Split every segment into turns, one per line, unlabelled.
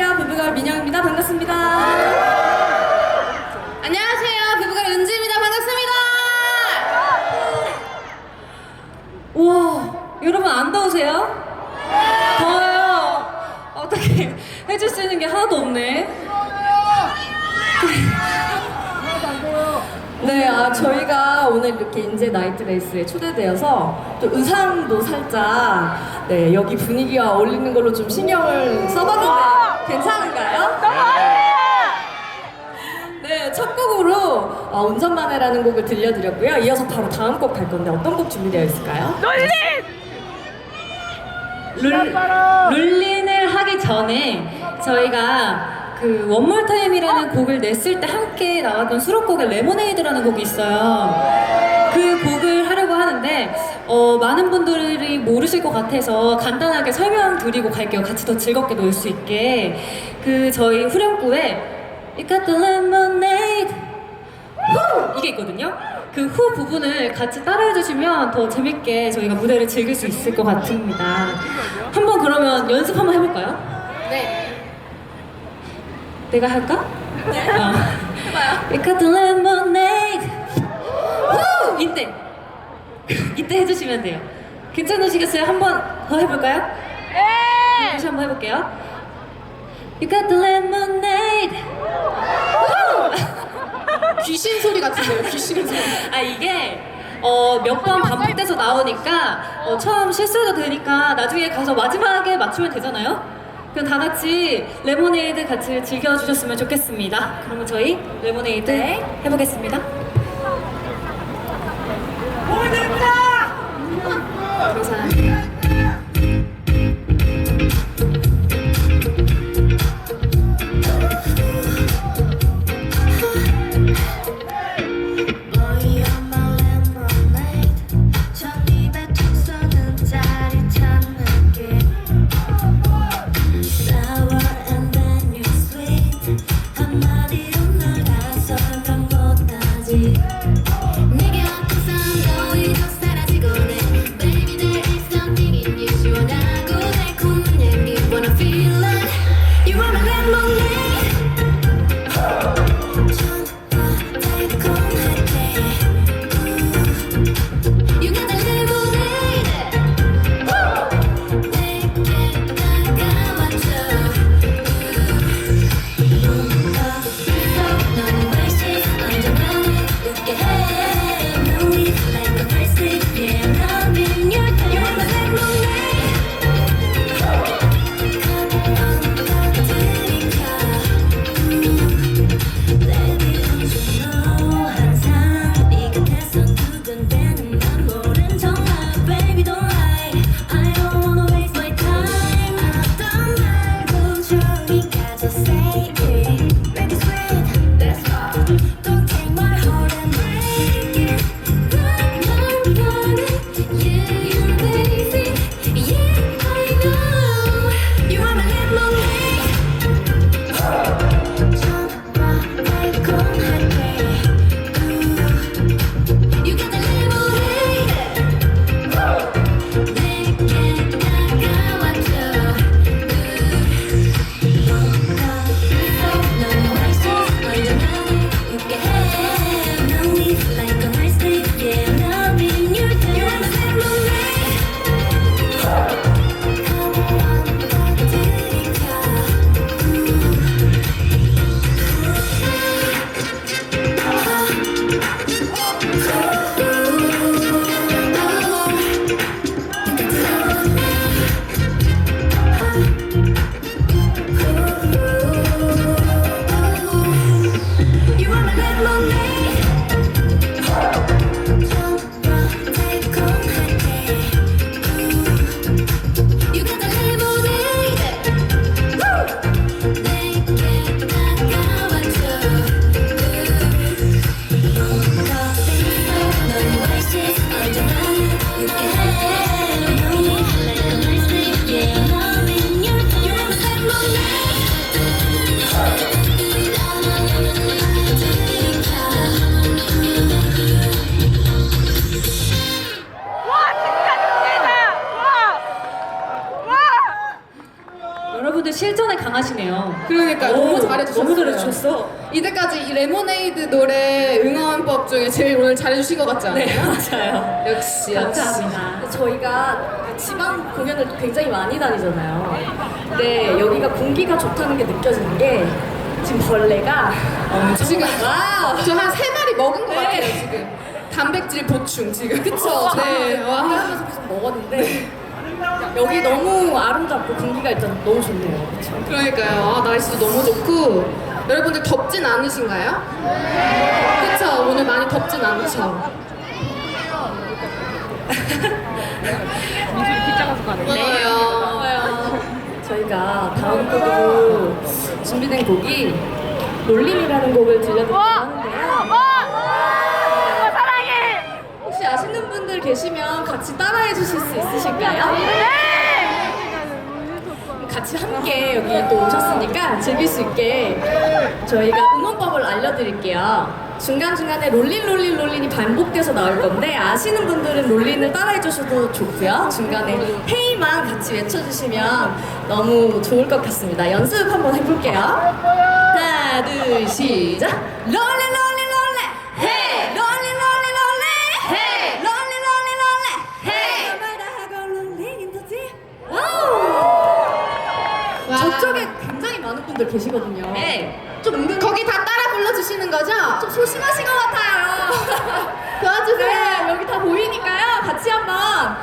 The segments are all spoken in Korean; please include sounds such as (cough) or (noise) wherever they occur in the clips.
안녕하세요, 부부걸 민영입니다. 반갑습니다. 안녕하세요, 부부걸 은지입니다. 반갑습니다. 우와, 여러분 안 더우세요? 더워요. 어떻게 해줄 수 있는 게 하나도 없네.
네, 아, 저희가 오늘 이렇게 인제 나이트 레이스에 초대되어서 또 의상도 살짝 네, 여기 분위기와 어울리는 걸로 좀 신경을 써봤는데 괜찮은가요? 네, 첫 곡으로 어, 운전만 해라는 곡을 들려드렸고요. 이어서 바로 다음 곡 갈 건데 어떤 곡 준비되어 있을까요?
놀린!
룰, 룰린을 하기 전에 저희가 그 원몰 타임이라는 곡을 냈을 때 함께 나왔던 수록곡에 레모네이드라는 곡이 있어요. 그 곡을 하려고 하는데 어, 많은 분들이 모르실 것 같아서 간단하게 설명드리고 갈게요. 같이 더 즐겁게 놀 수 있게 그 저희 후렴구에 You got the lemonade 후! 이게 있거든요. 그 후 부분을 같이 따라해 주시면 더 재밌게 저희가 무대를 즐길 수 있을 것 같습니다. 한번 그러면 연습 한번 해볼까요?
네.
내가 할까? 네. 해봐요. We got the lemonade. 후! 이때. 이때 해주시면 돼요. 괜찮으시겠어요? 한번 더 해볼까요?
예!
다시 한번 해볼게요. You got the lemonade.
귀신 소리 같은데요, 귀신 소리.
아 이게 어, 몇 번 반복돼서 나오니까 어, 처음 실수해도 되니까 나중에 가서 마지막에 맞추면 되잖아요. 그럼 다 같이 레모네이드 같이 즐겨주셨으면 좋겠습니다. 그러면 저희 레모네이드 해보겠습니다. 감사합니다.
잘해주셨어요.
너무 잘해주셨어.
이때까지 이 레모네이드 노래 응원법 중에 제일 오늘 잘해주신 것 같지 않아요?
네, (laughs) 맞아요.
역시 역시.
감사합니다.
저희가 그 지방 공연을 굉장히 많이 다니잖아요. 근데 여기가 공기가 좋다는 게 느껴지는 게 지금 벌레가
지금
와우.
저 한 세 마리 먹은 것
네.
같아요 지금. 단백질 보충 지금.
그쵸?
네.
네.
와.
하면서 계속 먹었는데 여기 너무 아름답고 공기가 일단 너무 좋네요. 그쵸?
그러니까요. 아, 날씨도 너무 좋고 여러분들 덥진 않으신가요? 그쵸? 오늘 많이 덥진 않으셔. 고마워요. (laughs)
저희가 다음 곡으로 준비된 곡이 롤림이라는 곡을 하는데요.
어, 사랑해.
혹시 아시는 분들 계시면 같이 따라해 주실 수 있으실까요?
네.
같이 함께 여기 또 오셨으니까 즐길 수 있게 저희가 응원법을 알려드릴게요. 중간중간에 롤린 롤린 롤린이 반복돼서 나올 건데 아시는 분들은 롤린을 따라해 주셔도 좋고요. 중간에 헤이만 같이 외쳐주시면 너무 좋을 것 같습니다. 연습 한번 해볼게요. 하나, 둘, 시작! 롤 분들 계시거든요.
네.
좀 은근
거기 다 따라 불러주시는 거죠?
좀 소심하신 것 같아요. (laughs)
도와주세요.
네, 여기 다 보이니까요. 같이 한번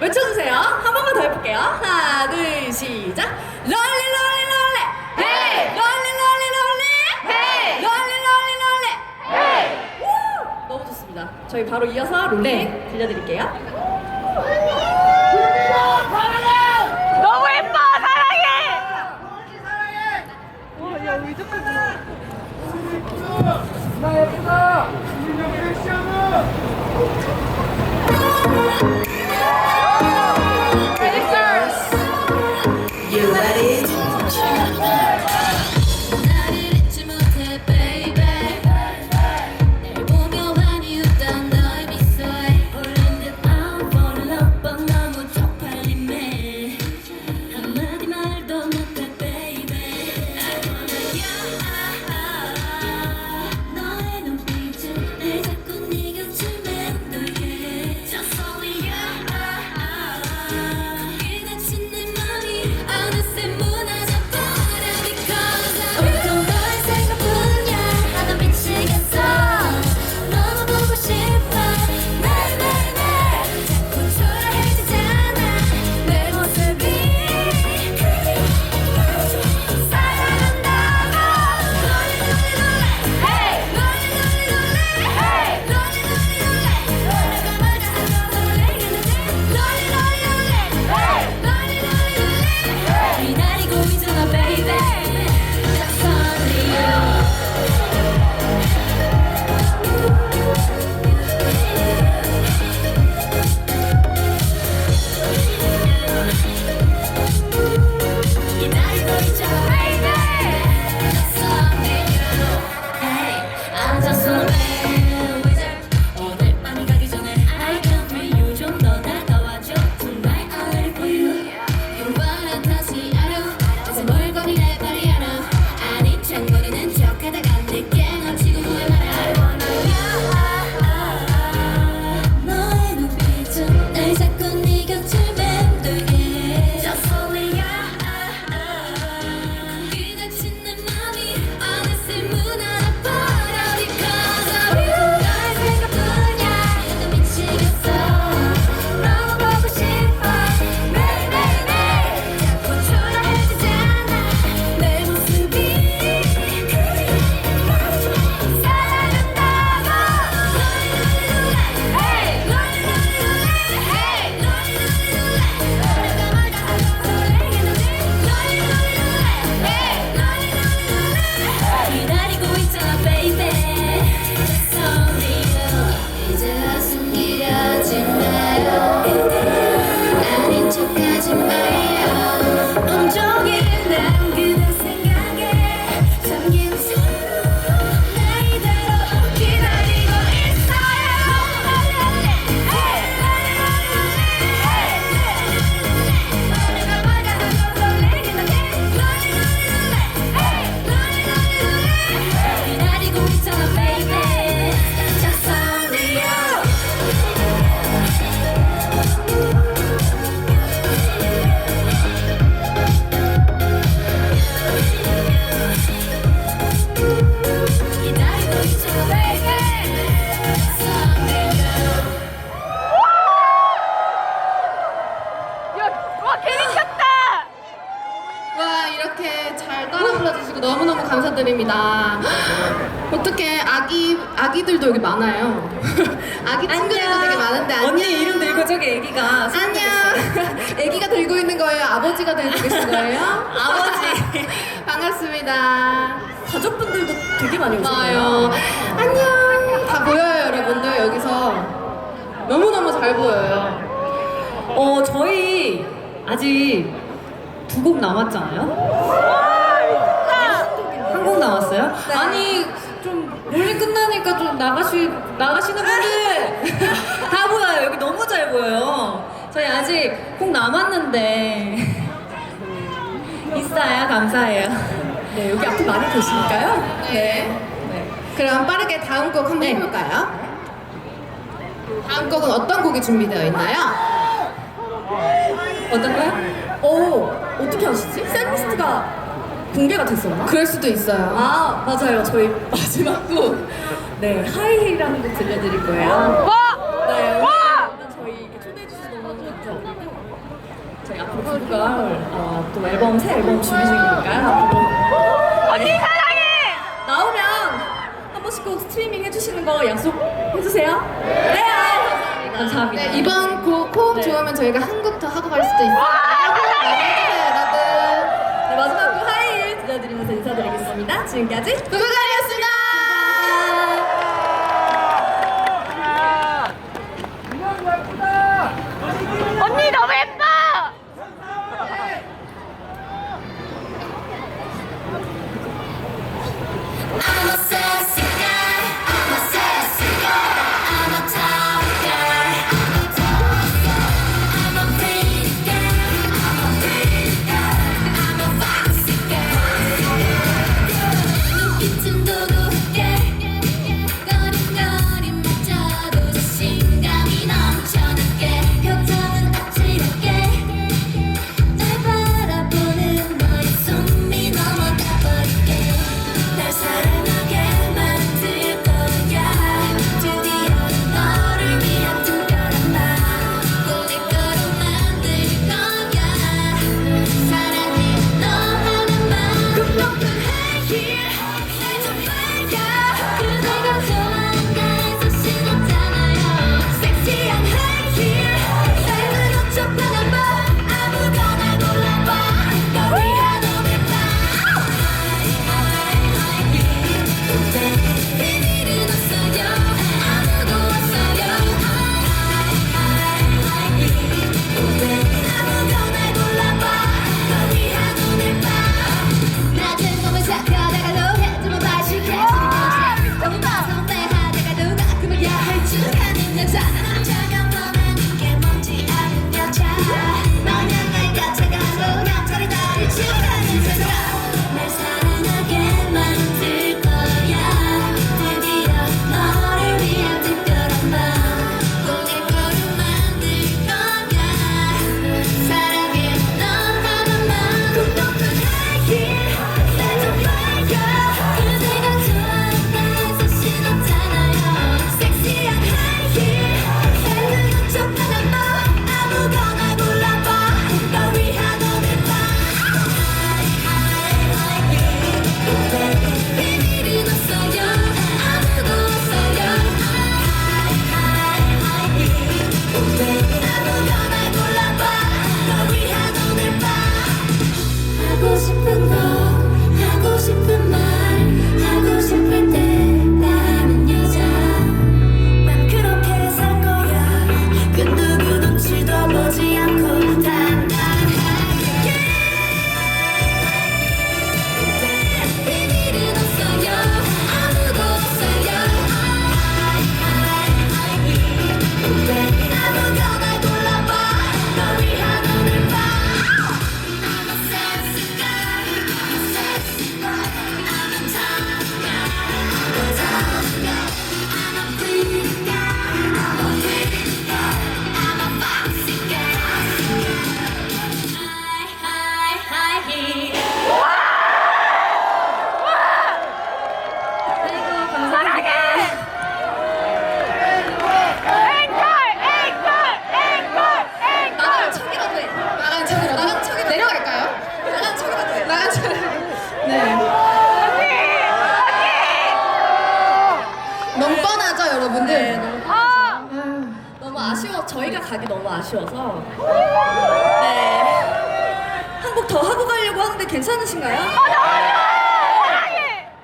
외쳐주세요. 한 번만 더 해볼게요. 하나, 둘, 시작. 롤리 롤리 롤리. 헤이. 롤리 롤리 롤리. 헤이. 롤리 롤리 롤리. 헤이. 우! 너무 좋습니다. 저희 바로 이어서 롤리
네.
들려드릴게요.
너무 예뻐,
보여요.
어 저희 아직 두 곡 남았잖아요. 한 곡 남았어요? 아니 좀 롤링 끝나니까 좀 나가시 나가시는 분들 (laughs) 다 보여요. 여기 너무 잘 보여요. 저희 아직 곡 남았는데 있어요. 감사해요.
네, 여기 앞에 많이 계시니까요.
네. 그럼 빠르게 다음 곡 한번 해볼까요? 다음 곡은 어떤 곡이 준비되어 있나요?
어떤 거요? 오, 어떻게 아시지? 셀리스트가 공개가 됐었나?
그럴 수도 있어요.
아, 맞아요. 저희 (laughs) 마지막 곡. 네, 하이라는 곡 들려드릴 거예요.
와!
네, 오늘
와!
저희 이렇게 초대해 주셔서 너무 감사드리고 저희 앞으로 불가 어, 또 앨범 새 앨범 준비 중이니까요. 앞으로
언니 사랑해!
나오면 한 번씩 꼭 스트리밍 해주시는 거 약속해 주세요. 네, 감사합니다.
감사합니다.
네, 이번 곡 호흡
네.
좋으면 저희가 한곡더 하고 갈 수도 있어요. 네, 여러분.
네, 마지막 곡 하이를 들려드리면서 인사드리겠습니다. 지금까지
부부가리였습니다.
아쉬워. 저희가 가기 너무 아쉬워서. 네. 한 곡 더 하고 가려고 하는데 괜찮으신가요?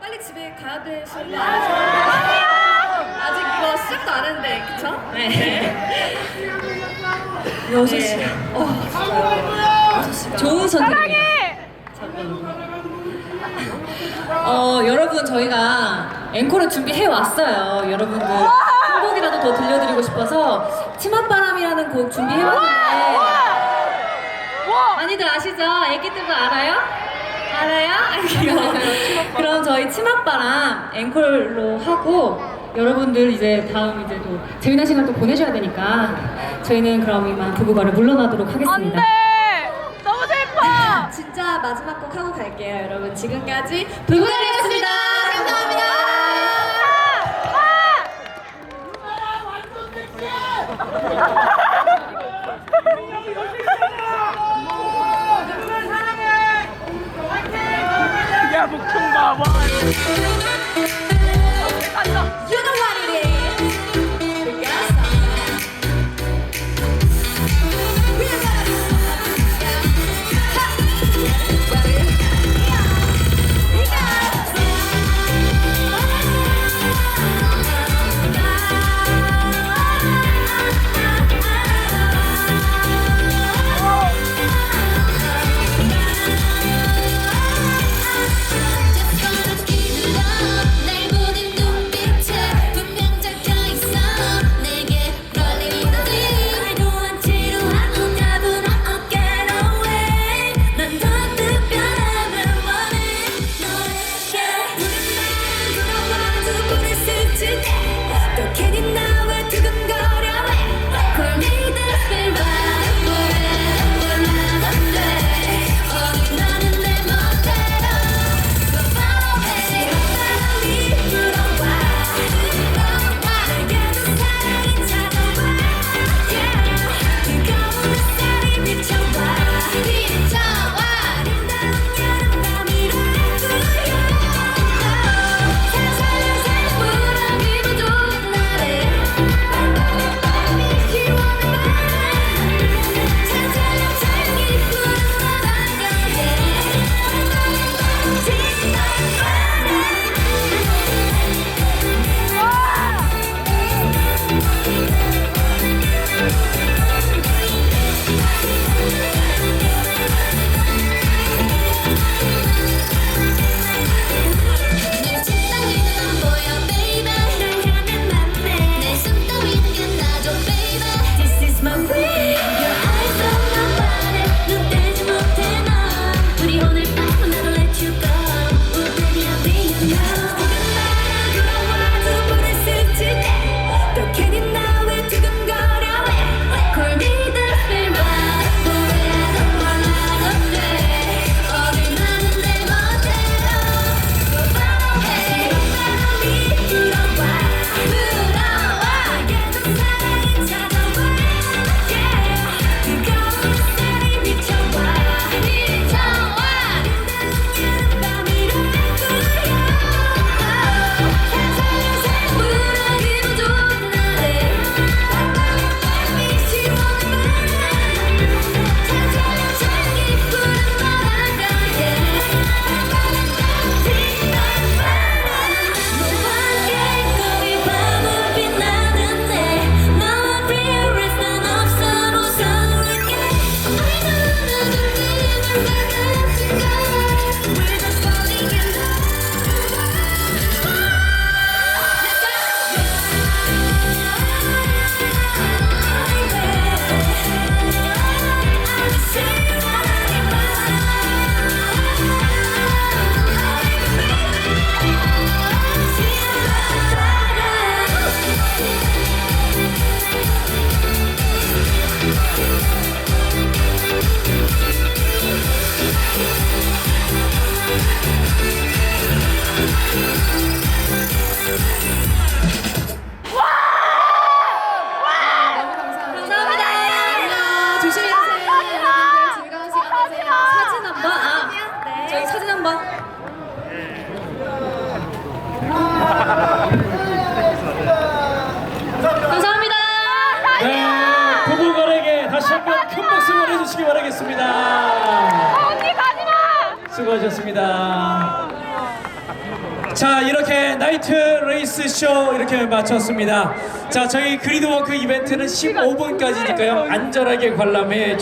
빨리 집에 가야 되시는 거 아니세요? 아직 이거 시작도 안 했는데 그쵸? 네. 6시. 어, 6시가
좋은 선택입니다. 어, 여러분 저희가 앵콜을 준비해 왔어요. 여러분들 더 들려드리고 싶어서 치맛바람이라는 곡 준비해 왔는데 많이들 아시죠? 애기들도 알아요? 알아요? (laughs) 그럼 저희 치맛바람 앵콜로 하고 여러분들 이제 다음 이제 또 재미난 시간 또 보내셔야 되니까 저희는 그럼 이만 부부가를 물러나도록 하겠습니다.
안돼 너무 슬퍼 (laughs)
진짜 마지막 곡 하고 갈게요 여러분 지금까지. 감사합니다
야 목청 봐봐
감사
수고하셨습니다. 자 이렇게 나이트 레이스 쇼 이렇게 마쳤습니다. 자 저희 그리드워크 이벤트는 15분까지니까요 안전하게 관람해